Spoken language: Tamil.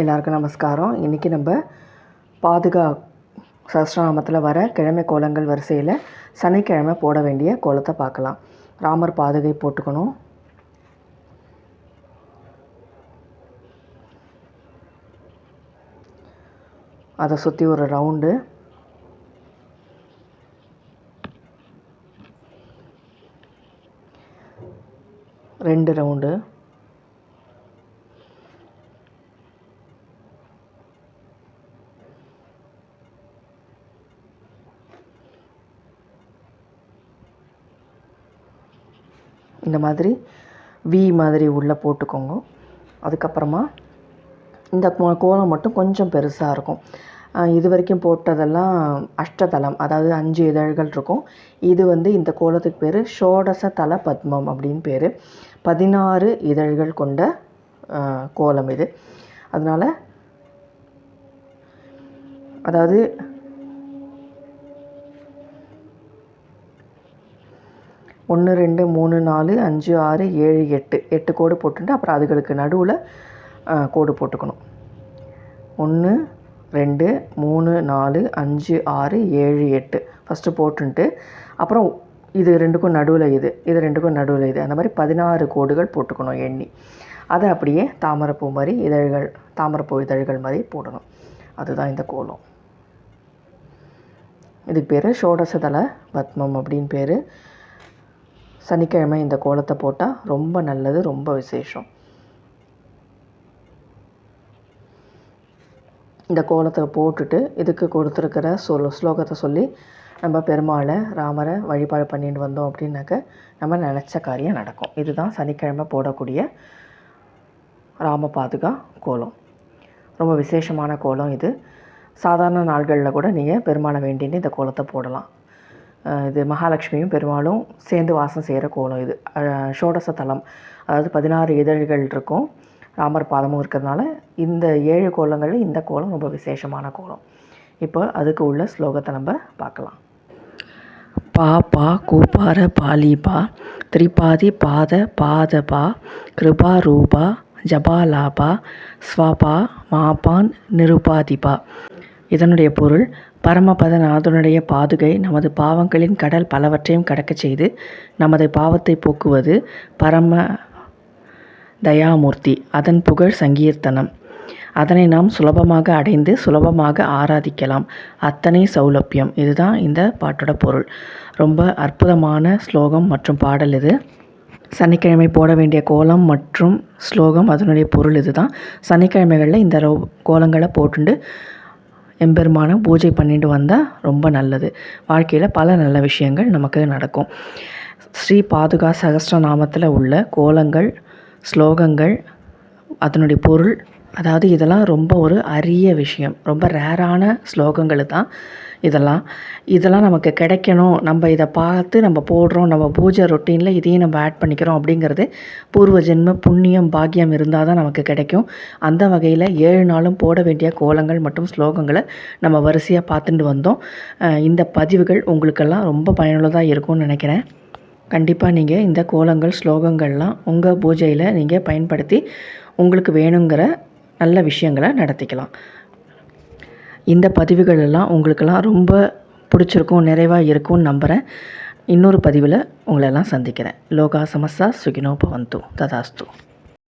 எல்லாருக்கும் நமஸ்காரம். இன்றைக்கி நம்ம பாதுகா சஹஸ்ரநாமத்தில் வர கிழமை கோலங்கள் வரிசையில் சனிக்கிழமை போட வேண்டிய கோலத்தை பார்க்கலாம். ராமர் பாதுகை போட்டுக்கணும். அதை சுற்றி ஒரு ரவுண்டு. ரெண்டு ரவுண்டு. இந்த மாதிரி வி மாதிரி உள்ளே போட்டுக்கோங்க. அதுக்கப்புறமா இந்த கோ- கோலம் மட்டும் கொஞ்சம் பெருசாக இருக்கும். இது வரைக்கும் போட்டதெல்லாம் அஷ்டதலம் அதாவது அஞ்சு இதழ்கள் இருக்கும். இது வந்து இந்த கோலத்துக்கு பேர் ஷோடச தல பத்மம் அப்படின்னு பேர். பதினாறு இதழ்கள் கொண்ட கோலம் இது. அதனால் அதாவது ஒன்று ரெண்டு மூணு நாலு அஞ்சு ஆறு ஏழு எட்டு. எட்டு கோடு போட்டுட்டு அப்புறம் அதுகளுக்கு நடுவில் கோடு போட்டுக்கணும். ஒன்று ரெண்டு மூணு நாலு அஞ்சு ஆறு ஏழு எட்டு. ஃபஸ்ட்டு போட்டுன்ட்டு அப்புறம் இது ரெண்டுக்கும் நடுவில் இது இது ரெண்டுக்கும் நடுவில் இது. அந்த மாதிரி பதினாறு கோடுகள் போட்டுக்கணும் எண்ணி. அதை அப்படியே தாமரைப்பூ மாதிரி இதழ்கள் தாமரைப்பூ இதழ்கள் மாதிரி போடணும். அதுதான் இந்த கோலம். இதுக்கு பேர் ஷோடசதள பத்மம் அப்படின்னு பேர். சனிக்கிழமை இந்த கோலத்தை போட்டால் ரொம்ப நல்லது ரொம்ப விசேஷம். இந்த கோலத்தை போட்டுட்டு இதுக்கு கொடுத்துருக்கிற சொல் ஸ்லோகத்தை சொல்லி நம்ம பெருமாளை ராமரை வழிபாடு பண்ணிட்டு வந்தோம் அப்படின்னாக்க நம்ம நினச்ச காரியம் நடக்கும். இதுதான் சனிக்கிழமை போடக்கூடிய ராம பாதுகா கோலம். ரொம்ப விசேஷமான கோலம் இது. சாதாரண நாள்களில் கூட நீங்கள் பெருமாளை வேண்டின்னு இந்த கோலத்தை போடலாம். இது மகாலட்சுமியும் பெருமாளும் சேர்ந்து வாசம் செய்கிற கோலம் இது. ஷோடச தலம். அதாவது பதினாறு இதழ்கள் இருக்கும். ராமர் பாதமும் இருக்கிறதுனால இந்த ஏழு கோலங்களில் இந்த கோலம் ரொம்ப விசேஷமான கோலம். இப்போ அதுக்கு உள்ள ஸ்லோகத்தை நம்ம பார்க்கலாம். பா பா கூப்பார பாலிபா திரிபாதி பாத பாதபா கிருபா ரூபா ஜபாலாபா ஸ்வபா மாபான் நிருபாதிபா இதனுடைய பொருள் பரமபதநாதனுடைய பாதுகை நமது பாவங்களின் கடல் பலவற்றையும் கடக்கச் செய்து நமது பாவத்தை போக்குவது பரம தயாமூர்த்தி. அதன் புகழ் சங்கீர்த்தனம். அதனை நாம் சுலபமாக அடைந்து சுலபமாக ஆராதிக்கலாம். அத்தனை சௌலபியம். இதுதான் இந்த பாட்டோட பொருள். ரொம்ப அற்புதமான ஸ்லோகம் மற்றும் பாடல் இது. சனிக்கிழமை போட வேண்டிய கோலம் மற்றும் ஸ்லோகம் அதனுடைய பொருள் இதுதான். சனிக்கிழமைகளில் இந்த ரோ கோலங்களை போட்டுண்டு எம்பெருமானம் பூஜை பண்ணிட்டு வந்தால் ரொம்ப நல்லது. வாழ்க்கையில் பல நல்ல விஷயங்கள் நமக்கு நடக்கும். ஸ்ரீ பாதுகா சகஸ்ரநாமத்தில் உள்ள கோலங்கள் ஸ்லோகங்கள் அதனுடைய பொருள் அதாவது இதெல்லாம் ரொம்ப ஒரு அரிய விஷயம். ரொம்ப ரேரான ஸ்லோகங்கள் தான் இதெல்லாம். இதெல்லாம் நமக்கு கிடைக்கணும். நம்ம இதை பார்த்து நம்ம போடுறோம். நம்ம பூஜை ரொட்டீனில் இதையும் நம்ம ஆட் பண்ணிக்கிறோம் அப்படிங்கிறது பூர்வ ஜென்ம புண்ணியம் பாக்கியம் இருந்தால் தான் நமக்கு கிடைக்கும். அந்த வகையில் ஏழு நாளும் போட வேண்டிய கோலங்கள் மற்றும் ஸ்லோகங்களை நம்ம வரிசையாக பார்த்துட்டு வந்தோம். இந்த பதிவுகள் உங்களுக்கெல்லாம் ரொம்ப பயனுள்ளதாக இருக்கும்னு நினைக்கிறேன். கண்டிப்பாக நீங்கள் இந்த கோலங்கள் ஸ்லோகங்கள்லாம் உங்கள் பூஜையில் நீங்கள் பயன்படுத்தி உங்களுக்கு வேணுங்கிற நல்ல விஷயங்களை நடத்திக்கலாம். இந்த பதிவுகள் எல்லாம் உங்களுக்கெல்லாம் ரொம்ப பிடிச்சிருக்கும் நிறைவாக இருக்கும்னு நம்புகிறேன் இன்னொரு பதிவில் உங்களெல்லாம் சந்திக்கிறேன். லோகா சமஸ்தா சுகினோ பவந்து. ததாஸ்து.